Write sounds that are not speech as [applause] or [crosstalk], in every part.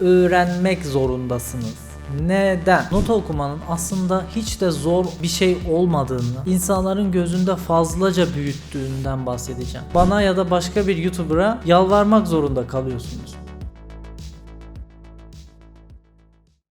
öğrenmek zorundasınız. Neden? Nota okumanın aslında hiç de zor bir şey olmadığını, insanların gözünde fazlaca büyüttüğünden bahsedeceğim. Bana ya da başka bir YouTuber'a yalvarmak zorunda kalıyorsunuz.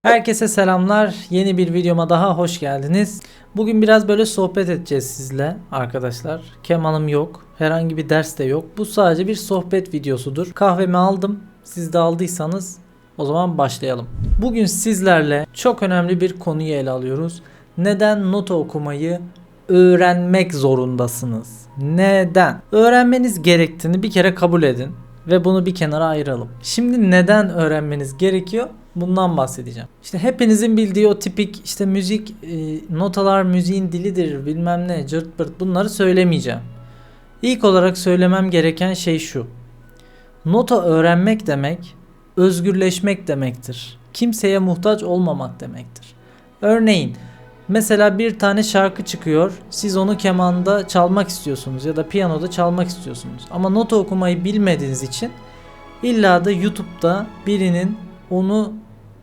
Herkese selamlar. Yeni bir videoma daha hoş geldiniz. Bugün biraz böyle sohbet edeceğiz sizle arkadaşlar. Kemanım yok. Herhangi bir ders de yok. Bu sadece bir sohbet videosudur. Kahvemi aldım. Siz de aldıysanız o zaman başlayalım. Bugün sizlerle çok önemli bir konuyu ele alıyoruz. Neden nota okumayı öğrenmek zorundasınız? Neden? Öğrenmeniz gerektiğini bir kere kabul edin ve bunu bir kenara ayıralım. Şimdi neden öğrenmeniz gerekiyor? Bundan bahsedeceğim. İşte hepinizin bildiği o tipik işte müzik e, notalar müziğin dilidir bilmem ne cırt pırt bunları söylemeyeceğim. İlk olarak söylemem gereken şey şu. Nota öğrenmek demek özgürleşmek demektir. Kimseye muhtaç olmamak demektir. Örneğin mesela bir tane şarkı çıkıyor. Siz onu kemanda çalmak istiyorsunuz ya da piyanoda çalmak istiyorsunuz. Ama nota okumayı bilmediğiniz için illa da YouTube'da birinin onu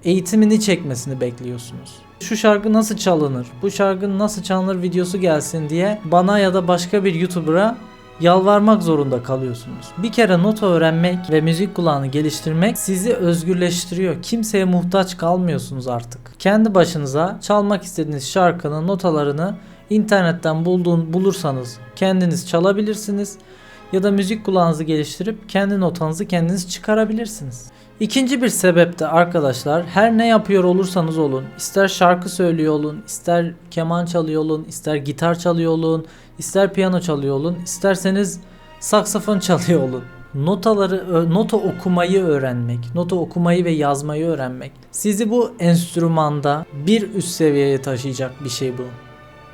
eğitimini çekmesini bekliyorsunuz. Şu şarkı nasıl çalınır? Bu şarkı nasıl çalınır videosu gelsin diye bana ya da başka bir YouTuber'a yalvarmak zorunda kalıyorsunuz. Bir kere nota öğrenmek ve müzik kulağını geliştirmek sizi özgürleştiriyor. Kimseye muhtaç kalmıyorsunuz artık. Kendi başınıza çalmak istediğiniz şarkının notalarını internetten bulduğun bulursanız kendiniz çalabilirsiniz ya da müzik kulağınızı geliştirip kendi notanızı kendiniz çıkarabilirsiniz. İkinci bir sebep de arkadaşlar her ne yapıyor olursanız olun ister şarkı söylüyor olun ister keman çalıyor olun ister gitar çalıyor olun ister piyano çalıyor olun isterseniz saksafon [laughs] çalıyor olun. Notaları, nota okumayı öğrenmek, nota okumayı ve yazmayı öğrenmek sizi bu enstrümanda bir üst seviyeye taşıyacak bir şey bu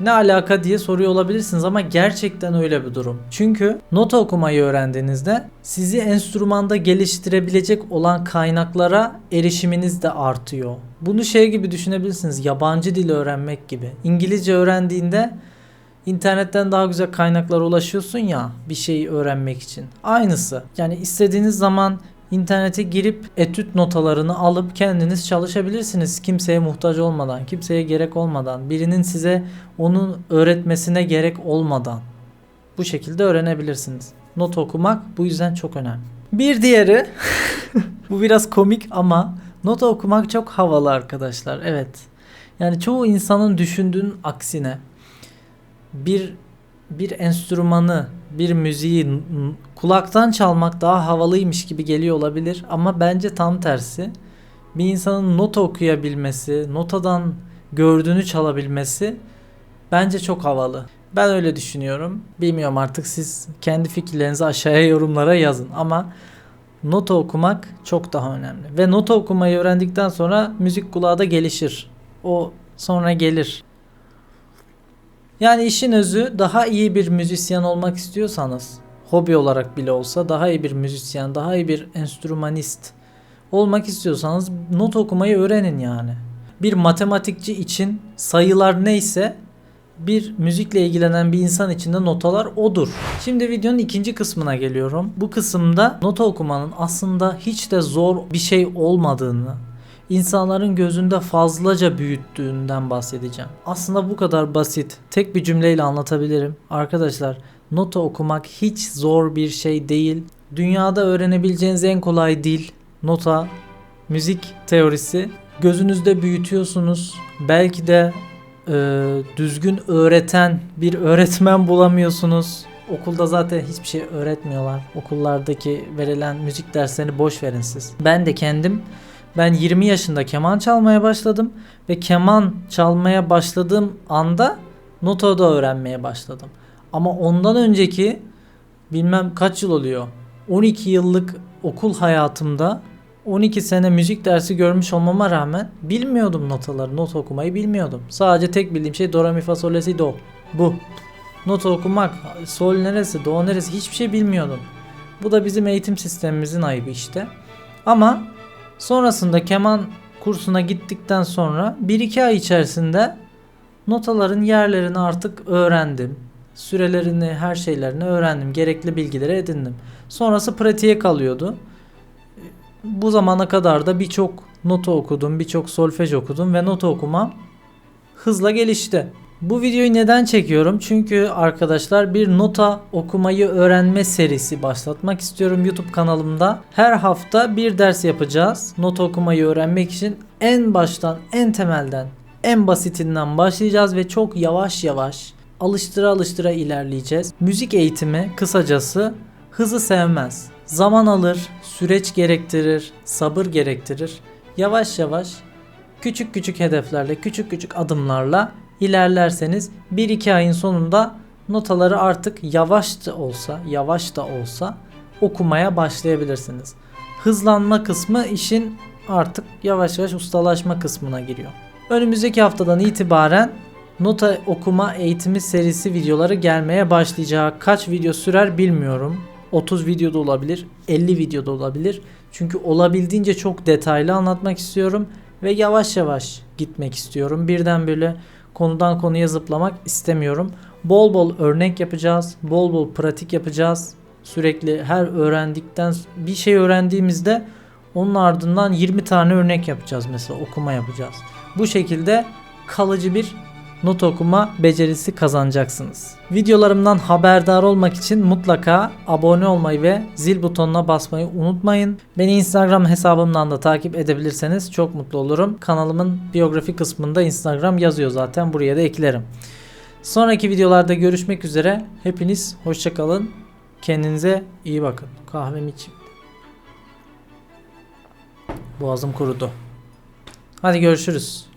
ne alaka diye soruyor olabilirsiniz ama gerçekten öyle bir durum. Çünkü nota okumayı öğrendiğinizde sizi enstrümanda geliştirebilecek olan kaynaklara erişiminiz de artıyor. Bunu şey gibi düşünebilirsiniz. Yabancı dil öğrenmek gibi. İngilizce öğrendiğinde internetten daha güzel kaynaklara ulaşıyorsun ya bir şeyi öğrenmek için. Aynısı. Yani istediğiniz zaman İnternete girip etüt notalarını alıp kendiniz çalışabilirsiniz. Kimseye muhtaç olmadan, kimseye gerek olmadan, birinin size onun öğretmesine gerek olmadan. Bu şekilde öğrenebilirsiniz. Not okumak bu yüzden çok önemli. Bir diğeri [laughs] bu biraz komik ama not okumak çok havalı arkadaşlar. Evet. Yani çoğu insanın düşündüğün aksine bir bir enstrümanı, bir müziği kulaktan çalmak daha havalıymış gibi geliyor olabilir ama bence tam tersi. Bir insanın nota okuyabilmesi, notadan gördüğünü çalabilmesi bence çok havalı. Ben öyle düşünüyorum. Bilmiyorum artık siz kendi fikirlerinizi aşağıya yorumlara yazın ama nota okumak çok daha önemli. Ve nota okumayı öğrendikten sonra müzik kulağı da gelişir. O sonra gelir. Yani işin özü daha iyi bir müzisyen olmak istiyorsanız hobi olarak bile olsa daha iyi bir müzisyen, daha iyi bir enstrümanist olmak istiyorsanız not okumayı öğrenin yani. Bir matematikçi için sayılar neyse bir müzikle ilgilenen bir insan için de notalar odur. Şimdi videonun ikinci kısmına geliyorum. Bu kısımda nota okumanın aslında hiç de zor bir şey olmadığını, insanların gözünde fazlaca büyüttüğünden bahsedeceğim. Aslında bu kadar basit. Tek bir cümleyle anlatabilirim. Arkadaşlar nota okumak hiç zor bir şey değil. Dünyada öğrenebileceğiniz en kolay dil nota, müzik teorisi. Gözünüzde büyütüyorsunuz. Belki de e, düzgün öğreten bir öğretmen [laughs] bulamıyorsunuz. Okulda zaten hiçbir şey öğretmiyorlar. Okullardaki verilen müzik derslerini boş verin siz. Ben de kendim ben 20 yaşında keman çalmaya başladım ve keman çalmaya başladığım anda nota da öğrenmeye başladım. Ama ondan önceki bilmem kaç yıl oluyor. 12 yıllık okul hayatımda 12 sene müzik dersi görmüş olmama rağmen bilmiyordum notaları, not okumayı bilmiyordum. Sadece tek bildiğim şey do, re, mi, fa, sol, la, si, do. Bu. Not okumak, sol neresi, do neresi hiçbir şey bilmiyordum. Bu da bizim eğitim sistemimizin ayıbı işte. Ama sonrasında keman kursuna gittikten sonra 1-2 ay içerisinde notaların yerlerini artık öğrendim sürelerini, her şeylerini öğrendim. Gerekli bilgileri edindim. Sonrası pratiğe kalıyordu. bu zamana kadar da birçok nota okudum, birçok solfej okudum ve nota okumam hızla gelişti. Bu videoyu neden çekiyorum? Çünkü arkadaşlar bir nota okumayı öğrenme serisi başlatmak istiyorum YouTube kanalımda. Her hafta bir ders yapacağız. Nota okumayı öğrenmek için en baştan, en temelden, en basitinden başlayacağız ve çok yavaş yavaş alıştıra alıştıra ilerleyeceğiz. Müzik eğitimi kısacası hızı sevmez. Zaman alır, süreç gerektirir, sabır gerektirir. Yavaş yavaş küçük küçük hedeflerle, küçük küçük adımlarla ilerlerseniz 1-2 ayın sonunda notaları artık yavaş da olsa, yavaş da olsa okumaya başlayabilirsiniz. Hızlanma kısmı işin artık yavaş yavaş ustalaşma kısmına giriyor. Önümüzdeki haftadan itibaren nota okuma eğitimi serisi videoları gelmeye başlayacak. Kaç video sürer bilmiyorum. 30 videoda olabilir, 50 videoda olabilir. Çünkü olabildiğince çok detaylı anlatmak istiyorum ve yavaş yavaş gitmek istiyorum. Birden böyle konudan konuya zıplamak istemiyorum. Bol bol örnek yapacağız, bol bol pratik yapacağız. Sürekli her öğrendikten bir şey öğrendiğimizde onun ardından 20 tane örnek yapacağız mesela okuma yapacağız. Bu şekilde kalıcı bir not okuma becerisi kazanacaksınız. Videolarımdan haberdar olmak için mutlaka abone olmayı ve zil butonuna basmayı unutmayın. Beni Instagram hesabımdan da takip edebilirseniz çok mutlu olurum. Kanalımın biyografi kısmında Instagram yazıyor zaten buraya da eklerim. Sonraki videolarda görüşmek üzere. Hepiniz hoşçakalın. Kendinize iyi bakın. Kahvemi içeyim. Boğazım kurudu. Hadi görüşürüz.